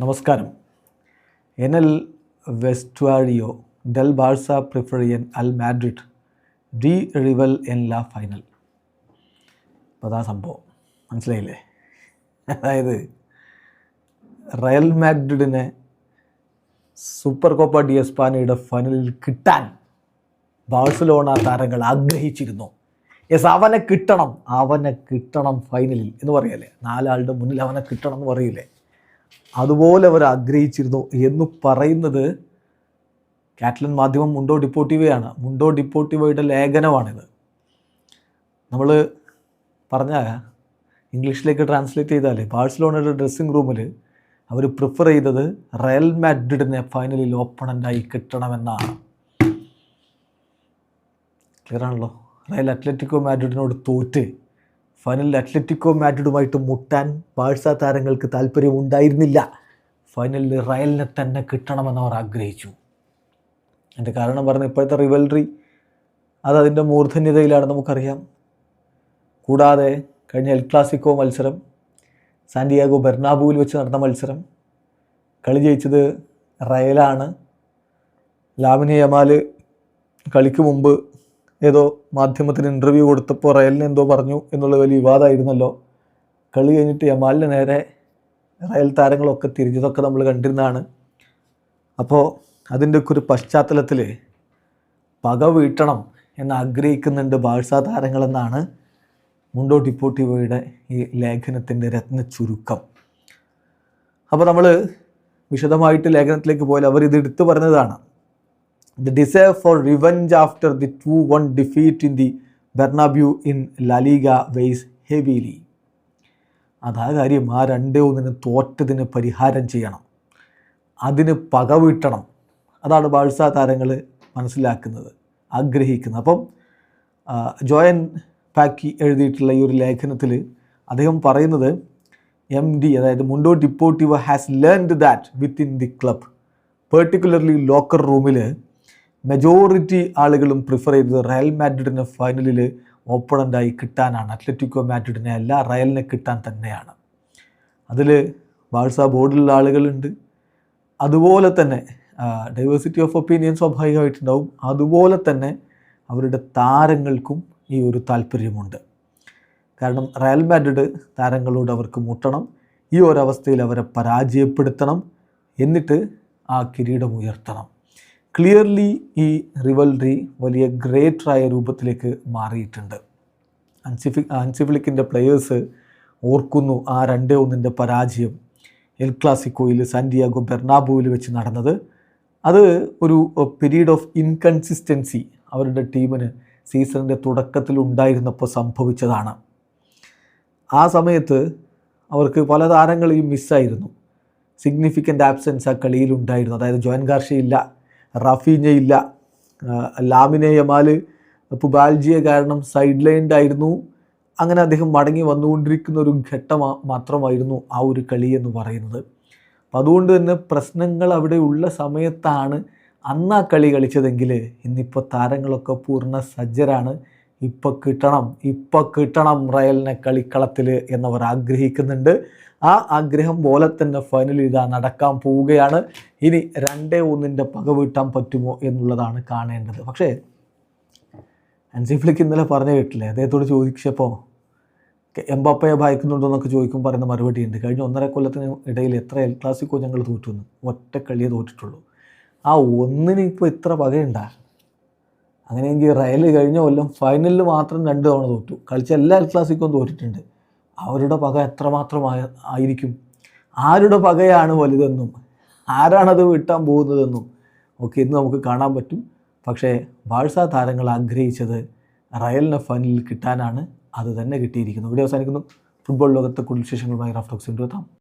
നമസ്കാരം. എൻ എൽ വെസ്റ്റുവാരിയോ ഡെൽ ബാഴ്സ പ്രിഫറിയൻ അൽ മാഡ്രിഡ് ഡി റിവൽ എൻ ലാ ഫൈനൽ. അപ്പോൾ അതാ സംഭവം. മനസ്സിലായില്ലേ? അതായത് റയൽ മാഡ്രിഡിനെ സൂപ്പർ കോപ്പ ഡി എസ്പാനയുടെ ഫൈനലിൽ കിട്ടാൻ ബാഴ്സലോണ താരങ്ങൾ ആഗ്രഹിച്ചിരുന്നു. യെസ് അവനെ കിട്ടണം. അവനെ കിട്ടണം ഫൈനലിൽ എന്ന് പറയല്ലേ? നാലാളുടെ മുന്നിൽ അവനെ കിട്ടണം എന്ന് പറയില്ലേ? അതുപോലെ അവർ ആഗ്രഹിച്ചിരുന്നു എന്ന് പറയുന്നത് കാറ്റലൻ മാധ്യമം മുണ്ടോ ഡിപ്പോട്ടീവയാണ് മുണ്ടോ ഡിപ്പോട്ടീവയുടെ ലേഖനമാണിത്. നമ്മൾ പറഞ്ഞ ഇംഗ്ലീഷിലേക്ക് ട്രാൻസ്ലേറ്റ് ചെയ്താൽ ബാഴ്സലോണയുടെ ഡ്രസ്സിംഗ് റൂമിൽ അവർ പ്രിഫർ ചെയ്തത് റയൽ മാഡ്രിഡിനെ ഫൈനലിൽ ഓപ്പണന്റായി കിട്ടണമെന്നാണ്. ക്ലിയർ ആണല്ലോ? റയൽ അത്ലറ്റിക്കോ മാഡ്രിഡിനോട് തോറ്റ്. ഫൈനലിൽ അത്ലറ്റിക്കോ മാഡ്രിഡുമായിട്ട് മുട്ടാൻ ബാഴ്സ താരങ്ങൾക്ക് താല്പര്യം ഉണ്ടായിരുന്നില്ല ഫൈനലിൽ റയലിനെ തന്നെ കിട്ടണമെന്ന് അവർ ആഗ്രഹിച്ചു. എന്റെ കാരണം പറഞ്ഞ ഇപ്പോഴത്തെ റിവൽറി അത് അതിന്റെ മൂർധന്യതയിലാണ് നമുക്കറിയാം. കൂടാതെ കഴിഞ്ഞ എൽ ക്ലാസിക്കോ മത്സരം സാന്റിയാഗോ ബെർണാബുവിൽ വെച്ച് നടന്ന മത്സരം കളി ജയിച്ചത് റയലാണ്. ലാമിനെ യമാൽ കളിക്ക് മുമ്പ് ഏതോ മാധ്യമത്തിന് ഇന്റർവ്യൂ കൊടുത്തപ്പോൾ റയലിന് എന്തോ പറഞ്ഞു എന്നുള്ള വലിയ വിവാദമായിരുന്നല്ലോ. കളി കഴിഞ്ഞിട്ട് യമാലിന് നേരെ റയൽ താരങ്ങളൊക്കെ തിരിഞ്ഞതൊക്കെ നമ്മൾ കണ്ടിരുന്നതാണ്. അപ്പോൾ അതിന്റെയൊക്കെ ഒരു പശ്ചാത്തലത്തിൽ പക വീട്ടണം എന്ന് ആഗ്രഹിക്കുന്നുണ്ട് ബാഴ്സ താരങ്ങളെന്നാണ് മുണ്ടോ ഡിപ്പോട്ടിവോയുടെ ഈ ലേഖനത്തിന്റെ രത്ന ചുരുക്കം. അപ്പോൾ നമ്മൾ വിശദമായിട്ട് ലേഖനത്തിലേക്ക് പോയാൽ അവർ ഇത് എടുത്തു പറഞ്ഞതാണ്. The desire for revenge after the two one defeat in the Bernabeu in LaLiga weighs heavily അതാ കാര്യം ആ രണ്ടേ ഒന്നിന് തോറ്റതിന് പരിഹാരം ചെയ്യണം. അതിന് പകവീട്ടണം അതാണ് ബാഴ്സ താരങ്ങൾ മനസ്സിലാക്കുന്നത് ആഗ്രഹിക്കുന്നത്. അപ്പം ജോയൻ പാക്കി എഴുതിയിട്ടുള്ള ഈ ഒരു ലേഖനത്തിൽ അദ്ദേഹം പറയുന്നത് എം ഡി അതായത് Mundo Deportivo has learned that within the club. Particularly locker റൂമിൽ മെജോറിറ്റി ആളുകളും പ്രിഫർ ചെയ്തത് റയൽ മാഡ്രിഡിന് ഫൈനലിൽ ഓപ്പണന്റായി കിട്ടാനാണ്. അത്ലറ്റിക്കോ മാഡ്രിഡിനെ അല്ല റയലിനെ കിട്ടാൻ തന്നെയാണ്. അതിൽ ബാഴ്സ ബോർഡിലുള്ള ആളുകളുണ്ട്. അതുപോലെ തന്നെ ഡൈവേഴ്സിറ്റി ഓഫ് ഒപ്പീനിയൻ സ്വാഭാവികമായിട്ടുണ്ടാവും. അതുപോലെ തന്നെ അവരുടെ താരങ്ങൾക്കും ഈ ഒരു താല്പര്യമുണ്ട്. കാരണം റയൽ മാഡ്രിഡ് താരങ്ങളോട് അവർക്ക് മുട്ടണം. ഈ ഒരവസ്ഥയിൽ അവരെ പരാജയപ്പെടുത്തണം. എന്നിട്ട് ആ കിരീടം ഉയർത്തണം. ക്ലിയർലി ഈ റിവൽറി വലിയ ഗ്രേറ്ററായ രൂപത്തിലേക്ക് മാറിയിട്ടുണ്ട്. അൻസിഫി അൻസിഫിലിക്കിന്റെ പ്ലെയേഴ്സ് ഓർക്കുന്നു ആ രണ്ടേ ഒന്നിന്റെ പരാജയം. എൽ ക്ലാസിക്കോയിൽ സാന്റിയാഗോ ബെർണാബോയിൽ വെച്ച് നടന്നത്. അത് ഒരു പീരീഡ് ഓഫ് ഇൻകൺസിസ്റ്റൻസി അവരുടെ ടീമിന് സീസണിന്റെ തുടക്കത്തിൽ ഉണ്ടായിരുന്നപ്പോൾ സംഭവിച്ചതാണ്. ആ സമയത്ത് അവർക്ക് പല താരങ്ങളെയും മിസ്സായിരുന്നു സിഗ്നിഫിക്കന്റ് ആബ്സെൻസ് ആ കളിയിലുണ്ടായിരുന്നു അതായത് ജോയൻ ഗാർഷയില്ല റഫീഞ്ഞ ഇല്ല ലാമിനെ യമാൽ പുബാൽജിയെ കാരണം സൈഡ് ലൈൻഡ് ആയിരുന്നു അങ്ങനെ അദ്ദേഹം മടങ്ങി വന്നുകൊണ്ടിരിക്കുന്ന ഒരു ഘട്ടം മാത്രമായിരുന്നു ആ ഒരു കളി എന്ന് പറയുന്നത്. അപ്പം അതുകൊണ്ട് തന്നെ പ്രശ്നങ്ങൾ അവിടെ ഉള്ള സമയത്താണ് അന്ന് ആ കളി കളിച്ചതെങ്കിൽ ഇന്നിപ്പോൾ താരങ്ങളൊക്കെ പൂർണ സജ്ജരാണ്. ഇപ്പം കിട്ടണം ഇപ്പം കിട്ടണം റയലിനെ കളിക്കളത്തിൽ എന്നവർ ആഗ്രഹിക്കുന്നുണ്ട്. ആ ആഗ്രഹം പോലെ തന്നെ ഫൈനൽ ഇതാ നടക്കാൻ പോവുകയാണ്. ഇനി രണ്ടേ ഒന്നിന്റെ പക വീട്ടാൻ പറ്റുമോ എന്നുള്ളതാണ് കാണേണ്ടത്. പക്ഷേ അൻസിഫ്ലിക്ക് ഇന്നലെ പറഞ്ഞു കേട്ടില്ലേ? അദ്ദേഹത്തോട് ചോദിച്ചപ്പോൾ എംബാപ്പയെ ഭയക്കുന്നുണ്ടോ എന്നൊക്കെ ചോദിക്കും പറയുന്ന മറുപടി ഉണ്ട്. കഴിഞ്ഞ ഒന്നര കൊല്ലത്തിന് ഇടയിൽ എത്ര എൽ ക്ലാസിക്കോ ഞങ്ങൾ തോറ്റുന്നു ഒറ്റ തോറ്റിട്ടുള്ളൂ. ആ ഒന്നിന് ഇപ്പോൾ ഇത്ര പകയുണ്ടാ അങ്ങനെയെങ്കിൽ റയൽ കഴിഞ്ഞ കൊല്ലം ഫൈനലിൽ മാത്രം രണ്ട് തവണ തോറ്റു. കളിച്ച എല്ലാ എൽ ക്ലാസിക്കും തോറ്റിട്ടുണ്ട്. അവരുടെ പക എത്രമാത്രം ആയിരിക്കും? ആരുടെ പകയാണ് വലുതെന്നും ആരാണത് വിട്ടാൻ പോകുന്നതെന്നും ഒക്കെ ഇന്ന് നമുക്ക് കാണാൻ പറ്റും. പക്ഷേ ബാഴ്സ താരങ്ങൾ ആഗ്രഹിച്ചത് റയലിനെ ഫൈനലിൽ കിട്ടാനാണ്. അത് തന്നെ കിട്ടിയിരിക്കുന്നത് ഇവിടെ അവസാനിക്കുന്നു. ഫുട്ബോൾ ലോകത്തെ കൂടുതൽ വിശേഷങ്ങളുമായി റഫ്റ്റോക്സിന്റെ എത്താം.